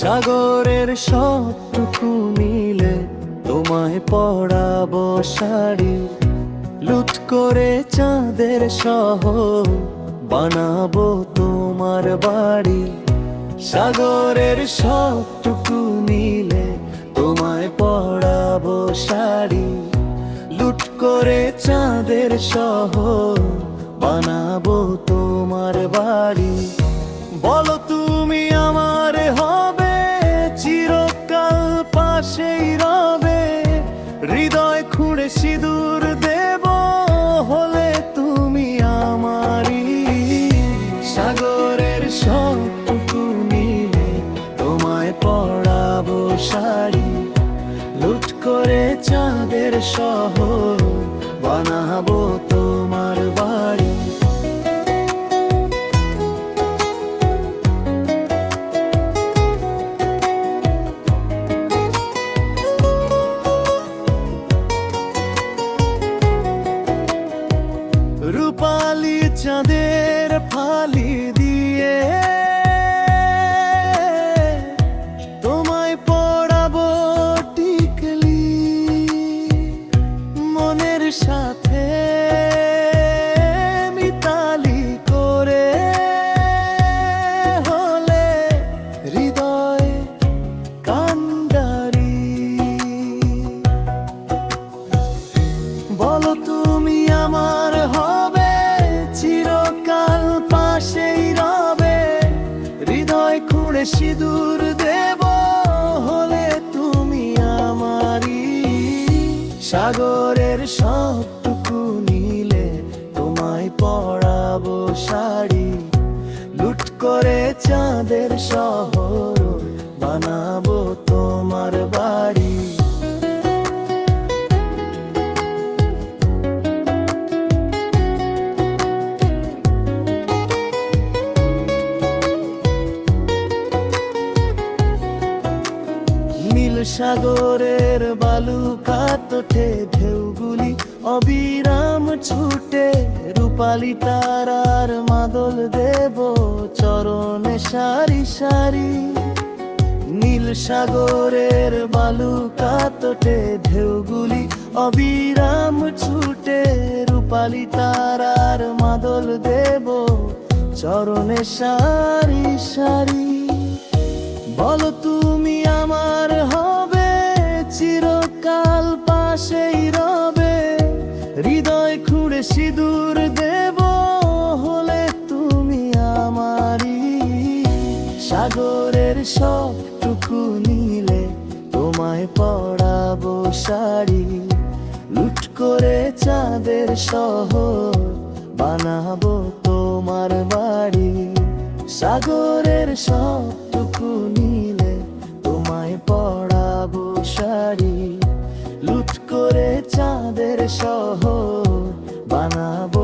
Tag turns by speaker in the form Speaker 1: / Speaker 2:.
Speaker 1: সাগরের সবটুকু মিলে তোমায় পড়াবো শাড়ি। লুট করে চাঁদের সহ বানাবো তোমার বাড়ি। সাগরের সবটুকু মিলে তোমায় পড়াবো শাড়ি। লুট করে চাঁদের সহ বানাবো তোমার বাড়ি। বলো হৃদয় খুঁড়ে সিঁদুর দেব হলে তুমি আমারই। সাগরের সবটুকু নিলে তোমায় পড়াবো শাড়ি। লুট করে চাঁদের শহর বানাবো তোমার বাড়ি। চাঁদের ফালি সিঁদুর দেব হলে তুমি আমারি সাগরের সবটুকু নিলে তোমায় পড়াবো শাড়ি। লুট করে চাঁদের শহর বানাবো সাগরের বালু কাতটে ঢেউগুলি অবিরাম ছুটে। রূপালি তারার মাদল দেব চরণে সারি সারি। নীল সাগরের বালু কাতটে ঢেউগুলি অবিরাম ছুটে। রূপালি তারার মাদল দেব চরণে সারি সারি। বলো তুমি চিরকাল পাশেই রবে, হৃদয় খুঁড়ে সিঁদুর দেব, হলে তুমি আমারই। সাগরের সবটুকু নিলে তোমায় পড়াবো শাড়ি, লুট করে চাঁদের শহর বানাবো তোমার বাড়ি। সাগরের সবটুকু নিলে শহর বানাবো